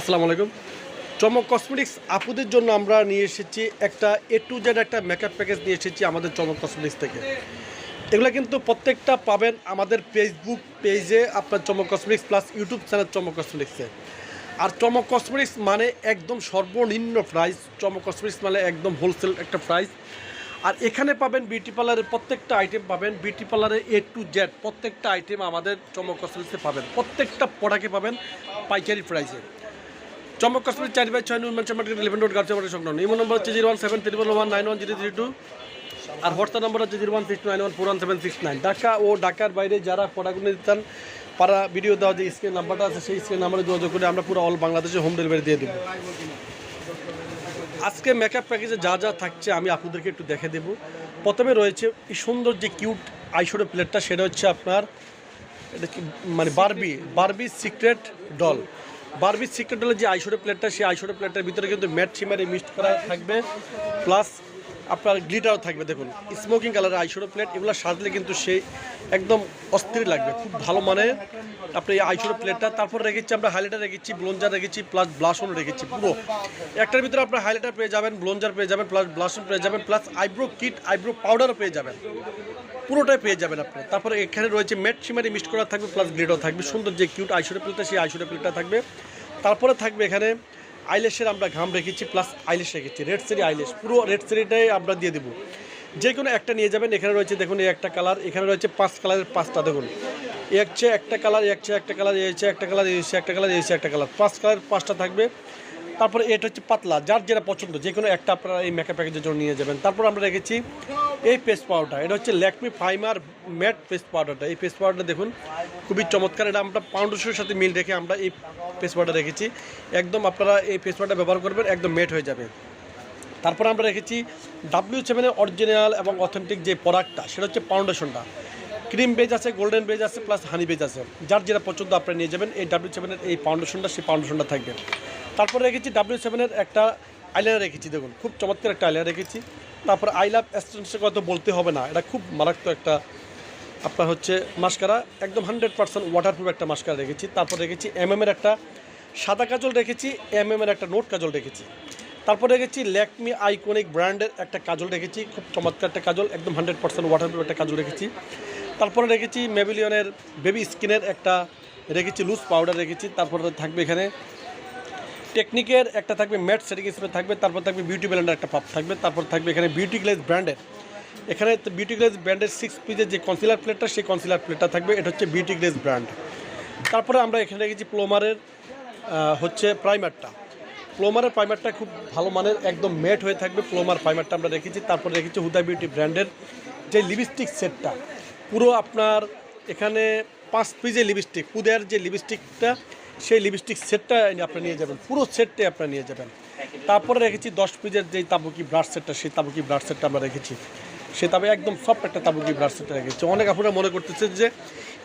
আসসালামু আলাইকুম। চমক কসমেটিক্স আপুদের জন্য আমরা নিয়ে এসেছি একটা এ টু জেড একটা মেকআপ প্যাকেজ নিয়ে এসেছি আমাদের চমক কসমেটিক্স থেকে। এগুলো কিন্তু প্রত্যেকটা পাবেন আমাদের ফেসবুক পেজে আপনার চমক কসমেটিক্স প্লাস ইউটিউব চ্যানেল চমক কসমেটিক্সে আর চমক কসমেটিক্স মানে একদম সর্বনিম্ন প্রাইস চমক কসমেটিক্স মানে একদম হোলসেল একটা প্রাইস আর এখানে পাবেন বিউটি পার্লারের প্রত্যেকটা আইটেম পাবেন বিউটি পার্লারের এ টু জেড প্রত্যেকটা আইটেম আমাদের চমক কসমেটিক্সে পাবেন। প্রত্যেকটা প্রোডাক্টে পাবেন পাইকারি প্রাইসে চমক কসমেটিক চারি বাই ছয় নুন market eleven road girls market সংলগ্ন। ইমো নম্বর হচ্ছে zero one seven triple one nine one zero three two আর হোয়াটসঅ্যাপ নম্বর হচ্ছে zero one six nine one four one seven six nine. Dhaka ও ঢাকার বাইরে যারা প্রোডাক্টগুলো দিতেন পারা ভিডিও দেওয়া যে স্ক্রিন নাম্বারটা আছে, সেই স্ক্রিন নাম্বারে যোগাযোগ করে আমরা পুরো অল বাংলাদেশে হোম ডেলিভারি দিয়ে দেবো। আজকে মেকআপ প্যাকেজে যা যা থাকছে আমি আপনাদেরকে একটু দেখে দেব। প্রথমে রয়েছে এই সুন্দর যে কিউট আইশোডো প্লেটটা সেটা হচ্ছে আপনার, এটা কি মানে Barbie Barbie secret doll Barbie secret যে আইশোডো প্লেটটা সেই আইশোডো প্লেটটার ভিতরে কিন্তু ম্যাট সিমারে মিক্সড করা থাকবে। প্লাস আপনার গ্লিটারও থাকবে, দেখুন। স্মোকিং কালারের আইশোডো প্লেট এগুলো সাজলে কিন্তু সেই একদম অস্থির লাগবে, খুব ভালো মানে। আপনি এই আইশোডো প্লেটটা তারপর রেখেছি আমরা হাইলাইটার রেখেছি ব্লঞ্জার রেখেছি, প্লাস ব্লাশনও রেখেছি, পুরো। একটার ভিতরে আপনার হাইলাইটার পেয়ে যাবেন ব্লঞ্জার পেয়ে যাবেন, প্লাস ব্লাশন পেয়ে যাবেন, প্লাস আইব্রো কিট, আইব্রো পাউডারও পেয়ে যাবেন। পুরোটাই পেয়ে যাবেন আপনি। তারপরে এখানে রয়েছে ম্যাট সিমারি মিক্সড করা থাকবে, প্লাস গ্লিডও থাকবে। সুন্দর যে কিউট আইশোডো প্লেটটা সেই আইশোডো প্লেটটা থাকবে। তারপরে থাকবে এখানে আইলেশের আমরা ঘাম রেখেছি প্লাস আইলেশ রেখেছি রেড সেরি আইলেশ, পুরো রেড সেরিটাই আমরা দিয়ে দেবো। যে কোনো একটা নিয়ে যাবেন, এখানে রয়েছে দেখুন এই একটা কালার এখানে রয়েছে পাঁচ কালারের পাঁচটা, দেখুন। এক হচ্ছে একটা কালার এক হচ্ছে একটা কালার এ হচ্ছে একটা কালার এ হচ্ছে একটা কালার এ একটা কালার পাঁচ কালার পাঁচটা থাকবে। তারপরে এটা হচ্ছে পাতলা, যার যেটা পছন্দ যে কোনো একটা আপনারা এই মেকআপ প্যাকেজের জন্য নিয়ে যাবেন। তারপর আমরা রেখেছি এই পেস্ট পাউডার এটা হচ্ছে ল্যাকমি ফাইমার ম্যাট পেস্ট পাউডারটা এই পেস্ট পাউডারটা দেখুন, খুবই চমৎকার। এটা আমরা পাউন্ডারের সাথে মিল রেখে আমরা এই পেস্ট পাউডার রেখেছি। একদম আপনারা এই পেস্ট পাউডার ব্যবহার করবেন, একদম মেট হয়ে যাবে। তারপর আমরা রেখেছি ডাব্লিউ সেভেনের অরিজিনাল এবং অথেন্টিক যে প্রোডাক্টটা সেটা হচ্ছে ফাউন্ডেশনটা ক্রিম বেজ আছে গোল্ডেন বেজ আছে প্লাস হানি বেজ আছে। যার যেটা পছন্দ, আপনারা নিয়ে যাবেন। এই ডাব্লিউ সেভেনের এই ফাউন্ডেশনটা সেই ফাউন্ডেশনটা থাকবে। তারপরে রেখেছি ডাব্লিউ সেভেনের একটা আইলাইনার রেখেছি, দেখুন, খুব চমৎকার একটা আইলাইনার রেখেছি। তারপর আই লাভ এক্সটেন্সের কথা বলতে হবে না, এটা খুব মারাত্মক একটা আপনার হচ্ছে মাস্কারা একদম হান্ড্রেড পার্সেন্ট ওয়াটারপ্রুফ একটা মাস্কারা রেখেছি। তারপর রেখেছি এমএমের একটা সাদা কাজল রেখেছি এমএমের একটা নোট কাজল রেখেছি। তারপর রেখেছি ল্যাকমি আইকনিক ব্র্যান্ডের একটা কাজল রেখেছি, খুব চমৎকার একটা কাজল, একদম হান্ড্রেড পার্সেন্ট ওয়াটারপ্রুফ একটা কাজল রেখেছি। তারপরে রেখেছি মেবিলিয়নের বেবি স্কিনের একটা রেখেছি লুজ পাউডার রেখেছি, তারপরে থাকবে এখানে টেকনিকের একটা থাকবে ম্যাট সেটিং হিসেবে থাকবে, তারপর থাকবে বিউটি ব্র্যান্ডের একটা পাপ থাকবে, তারপর থাকবে এখানে বিউটি গ্লেজ ব্র্যান্ডের এখানে বিউটি গ্লেজ ব্র্যান্ডের সিক্স পিসের যে কনসিলার প্লেটটা সেই কনসিলার প্লেটটা থাকবে, এটা হচ্ছে বিউটি গ্লেজ ব্র্যান্ড তারপরে আমরা এখানে রেখেছি প্লোমারের হচ্ছে প্রাইমারটা প্লোমারের প্রাইমারটা খুব ভালো মানের, একদম ম্যাট হয়ে থাকবে প্লোমার প্রাইমারটা আমরা রেখেছি তারপরে রেখেছি হুদা বিউটি ব্র্যান্ডের যে লিপস্টিক সেটটা পুরো আপনার এখানে পাঁচ পিসের লিপস্টিক পুদের যে লিপস্টিকটা সেই লিপস্টিক সেটটা আপনারা নিয়ে যাবেন। পুরো সেটটাই আপনারা নিয়ে যাবেন। তারপরে রেখেছি দশ পিসের যে তাবুকি ব্রাশ সেটটা সেই তাবুকি ব্রাশ সেটটা আমরা রেখেছি। সে তবে একদম সফট একটা তাবুকি ব্রাশ সেটটা রেখেছি। অনেক আপনারা মনে করতেছে যে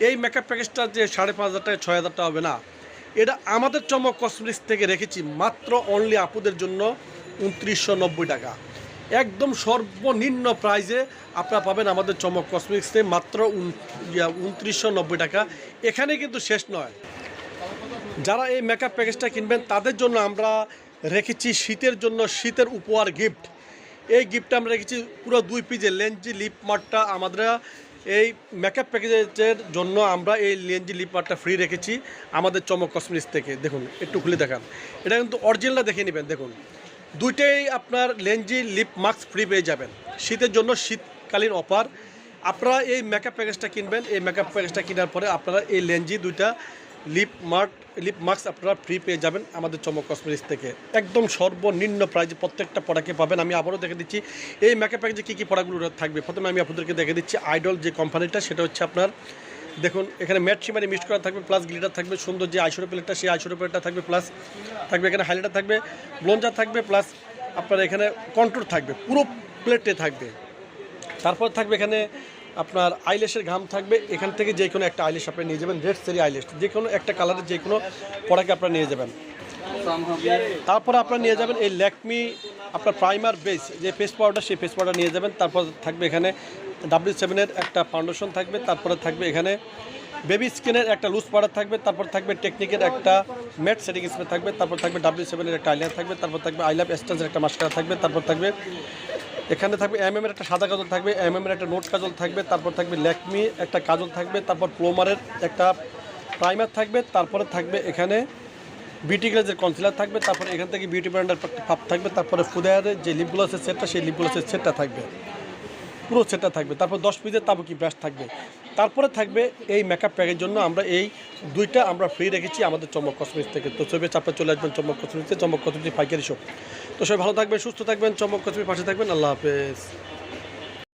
এই মেকআপ প্যাকেজটা যে সাড়ে পাঁচ হাজার টাকা ছয় হাজার টাকা হবে না। এটা আমাদের চমক কসমেটিক্স থেকে রেখেছি মাত্র অনলি আপুদের জন্য উনত্রিশশো নব্বই টাকা। একদম সর্বনিম্ন প্রাইজে আপনারা পাবেন আমাদের চমক কসমেটিক্সে মাত্র উনত্রিশশো নব্বই টাকা। এখানে কিন্তু শেষ নয়। যারা এই মেকআপ প্যাকেজটা কিনবেন, তাদের জন্য আমরা রেখেছি শীতের জন্য শীতের উপহার গিফট এই গিফটটা আমরা রেখেছি পুরো দুই পিজের লেঞ্জি লিপ মার্টটা আমাদের, এই মেকআপ প্যাকেজের জন্য আমরা এই লেঞ্জি লিপ মার্টটা ফ্রি রেখেছি আমাদের চমক কসমেটিক্স থেকে। দেখুন, একটু খুলে দেখান। এটা কিন্তু অরিজিনালটা দেখে নেবেন, দেখুন। দুইটাই আপনার লেঞ্জি লিপ মাস্ক ফ্রি পেয়ে যাবেন। শীতের জন্য শীতকালীন অফার আপনারা এই মেকআপ প্যাকেজটা কিনবেন, এই মেকআপ প্যাকেজটা কেনার পরে আপনারা এই লেঞ্জি দুইটা লিপ মার্ক, লিপ মাস্ক আপনারা ফ্রি পেয়ে যাবেন আমাদের চমক কসমেটিক্স থেকে। একদম সর্বনিম্ন প্রাইজে প্রত্যেকটা প্রোডাক্টে পাবেন। আমি আবারও দেখে দিচ্ছি, এই মেকআপ প্যাকেজে কী কী প্রোডাক্টগুলো থাকবে? প্রথমে আমি আপনাদেরকে দেখে দিচ্ছি আইডল যে কোম্পানিটা সেটা হচ্ছে আপনার, দেখুন, এখানে ম্যাট শিমারি মিক্স করা থাকবে প্লাস গ্লিটার থাকবে, সুন্দর যে আইশোরো প্লেটটা সেই আইশোরো প্লেটটা থাকবে প্লাস থাকবে এখানে হাইলাইটার থাকবে ব্লঞ্জার থাকবে প্লাস আপনার এখানে কন্ট্রোল থাকবে, পুরো প্লেটে থাকবে। তারপর থাকবে এখানে আপনার আইলেশের ঘাম থাকবে, এখান থেকে যে কোনো একটা আইলেশ আপনি নিয়ে যাবেন, রেড সেরি আইলেশ, যে কোনো একটা কালারের যে কোনো প্রোডাক্ট আপনারা নিয়ে যাবেন। তারপরে আপনারা নিয়ে যাবেন এই ল্যাকমি, আপনার প্রাইমার বেস, যে ফেস পাউডার, সেই ফেস পাউডার নিয়ে যাবেন। তারপর থাকবে এখানে ডাব্লিউ সেভেনের একটা ফাউন্ডেশন থাকবে, তারপরে থাকবে এখানে বেবি স্কিনের একটা লুজ পাউডার থাকবে, তারপর থাকবে টেকনিকের একটা ম্যাট সেটিং স্প্রে থাকবে, তারপর থাকবে ডাব্লিউ সেভেনের একটা আইলাইনার থাকবে, তারপর থাকবে আই লাভ এস্টেন্সের একটা মাস্কারা থাকবে, তারপর থাকবে এখানে থাকবে এম এর একটা সাদা কাজল থাকবে এম এর একটা নোট কাজল থাকবে, তারপর থাকবে ল্যাকমি একটা কাজল থাকবে, তারপর প্লোমারের একটা প্রাইমার থাকবে, তারপরে থাকবে এখানে বিউটি গ্লেজের কনসিলার থাকবে, তারপরে এখান থেকে বিউটি ব্র্যান্ডের পাপ থাকবে, তারপরে ফুদায়ারের যে লিপ গ্লসের সেটটা সেই লিপ গ্লসের সেটটা থাকবে। পুরো সেটটা থাকবে। তারপর দশ পিসের তাবুকি ব্রাশ থাকবে। তারপরে থাকবে এই মেকআপ প্যাকের জন্য আমরা এই দুইটা আমরা ফ্রি রেখেছি আমাদের চমক কসমেটিক্স থেকে। তো সবাই চাপে চলে আসবেন চমক কসমেটিক্সে চমক কসমেটিক্স পাইকারি শপ তো সবাই ভালো থাকবেন সুস্থ থাকবেন চমক কসমেটিক্স পাশে থাকবেন। আল্লাহ হাফেজ।